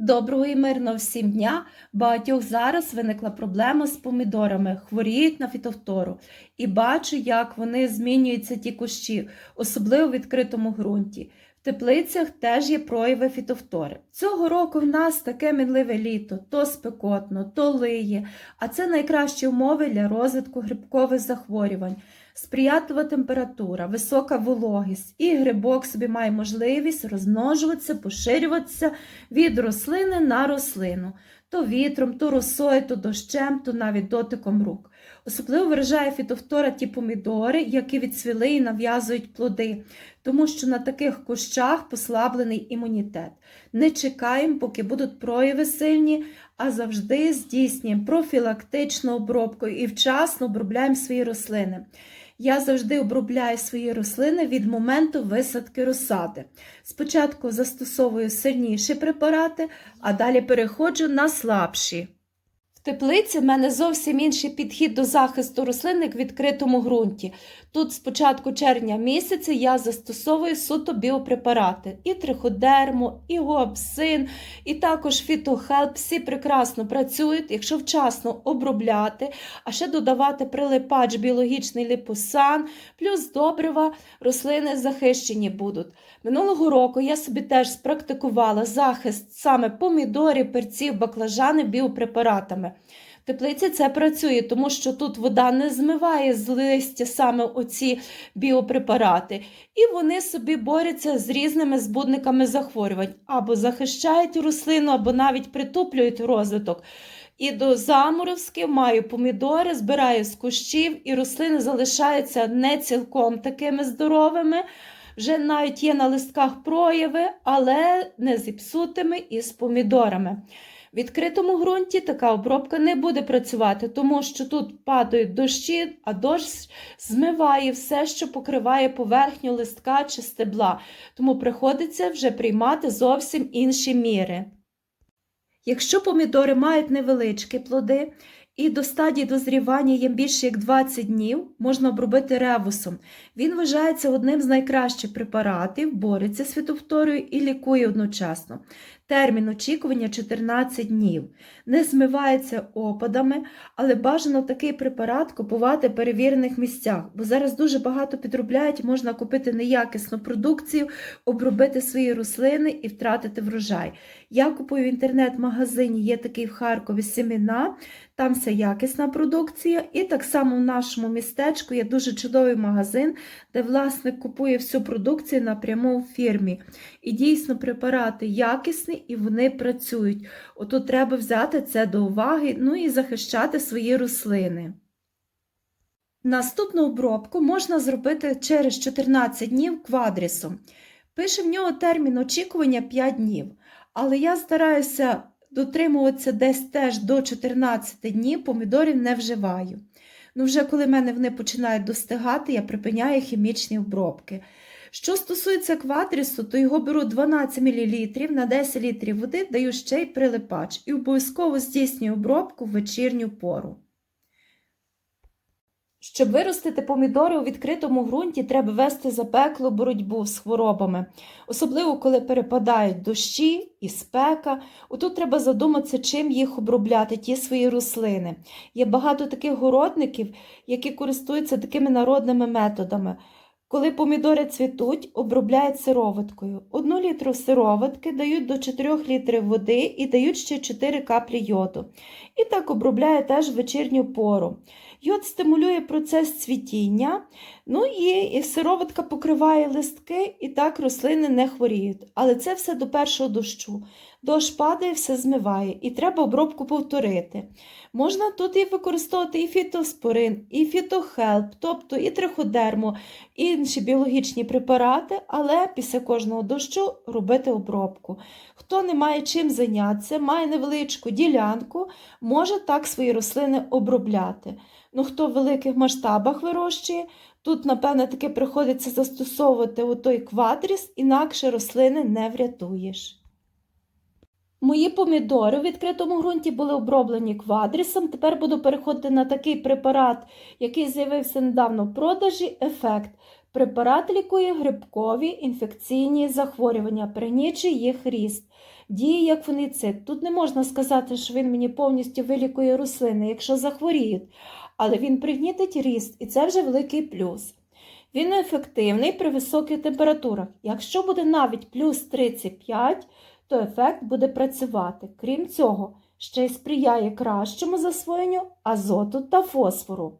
Доброго і мирного всім дня! Багатьох зараз виникла проблема з помідорами, хворіють на фітовтору. І бачу, як вони змінюються ті кущі, особливо в відкритому ґрунті. В теплицях теж є прояви фітовтори. Цього року в нас таке мінливе літо, то спекотно, то лиє, а це найкращі умови для розвитку грибкових захворювань. Сприятлива температура, висока вологість, і грибок собі має можливість розмножуватися, поширюватися від рослини на рослину, то вітром, то росою, то дощем, то навіть дотиком рук. Особливо виражає фітофтора ті помідори, які відцвіли і нав'язують плоди, тому що на таких кущах послаблений імунітет. Не чекаємо, поки будуть прояви сильні, а завжди здійснюємо профілактичну обробку і вчасно обробляємо свої рослини. Я завжди обробляю свої рослини від моменту висадки розсади. Спочатку застосовую сильніші препарати, а далі переходжу на слабші. Теплиці в мене зовсім інший підхід до захисту рослин як в відкритому ґрунті. Тут з початку червня місяця я застосовую суто біопрепарати. І триходерму, і гоапсин, і також фітохелп. Всі прекрасно працюють, якщо вчасно обробляти, а ще додавати прилипач біологічний ліпосан, плюс добрива, рослини захищені будуть. Минулого року я собі теж спрактикувала захист саме помідорів, перців, баклажани біопрепаратами. В теплиці це працює, тому що тут вода не змиває з листя саме оці біопрепарати, і вони собі борються з різними збудниками захворювань, або захищають рослину, або навіть притуплюють розвиток. І до заморозків маю помідори, збираю з кущів, і рослини залишаються не цілком такими здоровими. Вже навіть є на листках прояви, але не зіпсутими і з помідорами. В відкритому ґрунті така обробка не буде працювати, тому що тут падають дощі, а дощ змиває все, що покриває поверхню листка чи стебла, тому приходиться вже приймати зовсім інші міри. Якщо помідори мають невеличкі плоди і до стадії дозрівання є більше як 20 днів, можна обробити ревусом. Він вважається одним з найкращих препаратів, бореться з фітофторою і лікує одночасно. Термін очікування 14 днів. Не змивається опадами, але бажано такий препарат купувати в перевірених місцях, бо зараз дуже багато підробляють, можна купити неякісну продукцію, обробити свої рослини і втратити врожай. Я купую в інтернет-магазині, є такий в Харкові семена, там вся якісна продукція. І так само в нашому містечку є дуже чудовий магазин, де власник купує всю продукцію напряму в фірмі. І дійсно препарати якісні і вони працюють. Отут треба взяти це до уваги, ну і захищати свої рослини. Наступну обробку можна зробити через 14 днів квадрісом. Пише в нього термін очікування 5 днів, але я стараюся дотримуватися десь теж до 14 днів, помідорів не вживаю. Ну, вже коли в мене вони починають достигати, я припиняю хімічні обробки. Що стосується квадрісу, то його беру 12 мл на 10 літрів води, даю ще й прилипач і обов'язково здійснюю обробку в вечірню пору. Щоб виростити помідори у відкритому ґрунті, треба вести запеклу боротьбу з хворобами, особливо коли перепадають дощі і спека. Отут треба задуматися, чим їх обробляти, ті свої рослини. Є багато таких городників, які користуються такими народними методами. Коли помідори цвітуть, обробляють сироваткою. Одну літру сироватки дають до 4 літрів води і дають ще 4 каплі йоду. І так обробляє теж вечірню пору. Йод стимулює процес цвітіння, ну і сироватка покриває листки, і так рослини не хворіють. Але це все до першого дощу. Дощ падає, все змиває, і треба обробку повторити. Можна тут і використовувати і фітоспорин, і фітохелп, тобто і триходерму, і інші біологічні препарати, але після кожного дощу робити обробку. Хто не має чим зайнятися, має невеличку ділянку, може так свої рослини обробляти. Ну, Хто в великих масштабах вирощує, тут, напевне, таки приходиться застосовувати отой квадріс, інакше рослини не врятуєш. Мої помідори у відкритому ґрунті були оброблені квадрісом. Тепер буду переходити на такий препарат, який з'явився недавно в продажі ефект. Препарат лікує грибкові інфекційні захворювання, пригнічує їх ріст. Діє як фунгіцид. Тут не можна сказати, що він мені повністю вилікує рослини, якщо захворіють, але він пригнітить ріст, і це вже великий плюс. Він ефективний при високих температурах. Якщо буде навіть плюс 35, то ефект буде працювати. Крім цього, ще й сприяє кращому засвоєнню азоту та фосфору.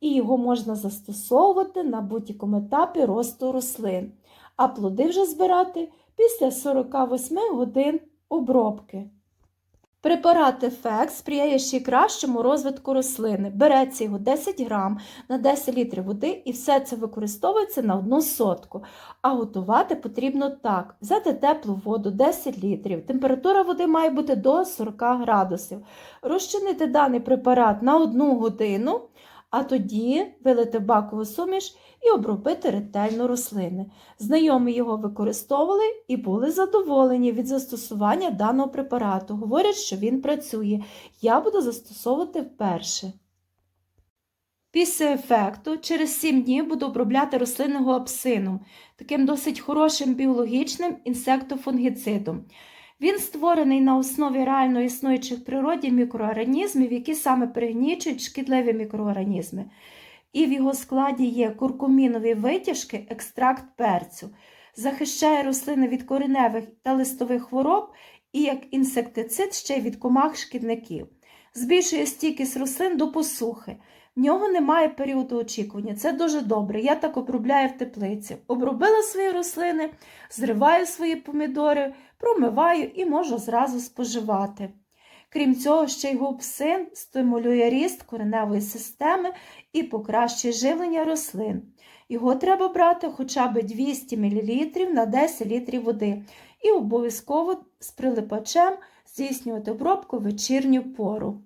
І його можна застосовувати на будь-якому етапі росту рослин, а плоди вже збирати після 48 годин обробки. Препарат ефект сприяє ще кращому розвитку рослини. Береться його 10 грам на 10 літрів води і все це використовується на одну сотку. А готувати потрібно так: взяти теплу воду 10 літрів. Температура води має бути до 40 градусів. Розчинити даний препарат на 1 годину, а тоді вилити бакову суміш і обробити ретельно рослини. Знайомі його використовували і були задоволені від застосування даного препарату. Говорять, що він працює. Я буду застосовувати вперше. Після ефекту через 7 днів буду обробляти рослини гоапсином, таким досить хорошим біологічним інсектофунгіцидом. Він створений на основі реально існуючих в природі мікроорганізмів, які саме пригнічують шкідливі мікроорганізми. І в його складі є куркумінові витяжки, екстракт перцю, захищає рослини від кореневих та листових хвороб і як інсектицид ще й від комах шкідників, збільшує стійкість рослин до посухи. В нього немає періоду очікування. Це дуже добре. Я так обробляю в теплиці. Обробила свої рослини, зриваю свої помідори, промиваю і можу зразу споживати. Крім цього, ще й гупсин стимулює ріст кореневої системи і покращує живлення рослин. Його треба брати хоча б 200 мл на 10 літрів води і обов'язково з прилипачем здійснювати обробку вечірню пору.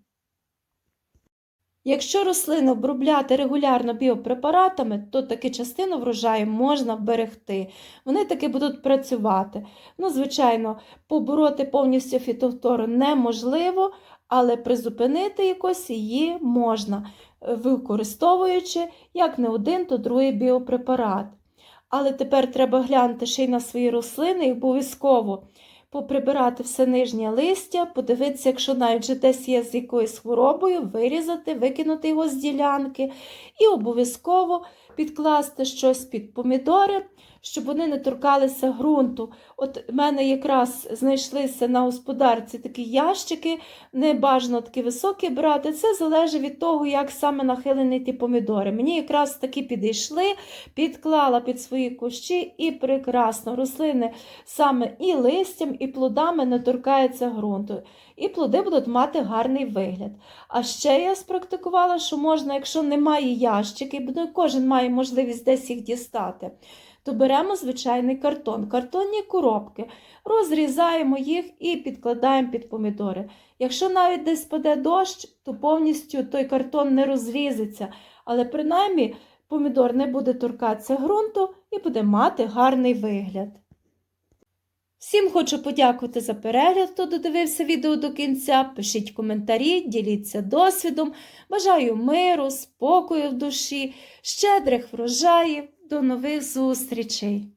Якщо рослини обробляти регулярно біопрепаратами, то таки частину врожаю можна вберегти. Вони таки будуть працювати. Ну, звичайно, побороти повністю фітофтору неможливо, але призупинити якось її можна, використовуючи як не один, то другий біопрепарат. Але тепер треба глянути ще й на свої рослини і обов'язково поприбирати все нижнє листя, подивитися, якщо навіть вже десь є з якоюсь хворобою, вирізати, викинути його з ділянки і обов'язково підкласти щось під помідори, щоб вони не торкалися ґрунту. От в мене якраз знайшлися на господарці такі ящики, не бажано такі високі брати. Це залежить від того, як саме нахилені ті помідори. Мені якраз такі підійшли, підклала під свої кущі і прекрасно рослини саме і листям, і плодами не торкаються ґрунту. І плоди будуть мати гарний вигляд. А ще я спрактикувала, що можна, якщо немає ящиків, бо кожен має можливість десь їх дістати, то беремо звичайний картон, картонні коробки, розрізаємо їх і підкладаємо під помідори. Якщо навіть десь паде дощ, то повністю той картон не розрізиться, але принаймні помідор не буде торкатися ґрунту і буде мати гарний вигляд. Всім хочу подякувати за перегляд, хто додивився відео до кінця. Пишіть коментарі, діліться досвідом. Бажаю миру, спокою в душі, щедрих врожаїв. До нових зустрічей!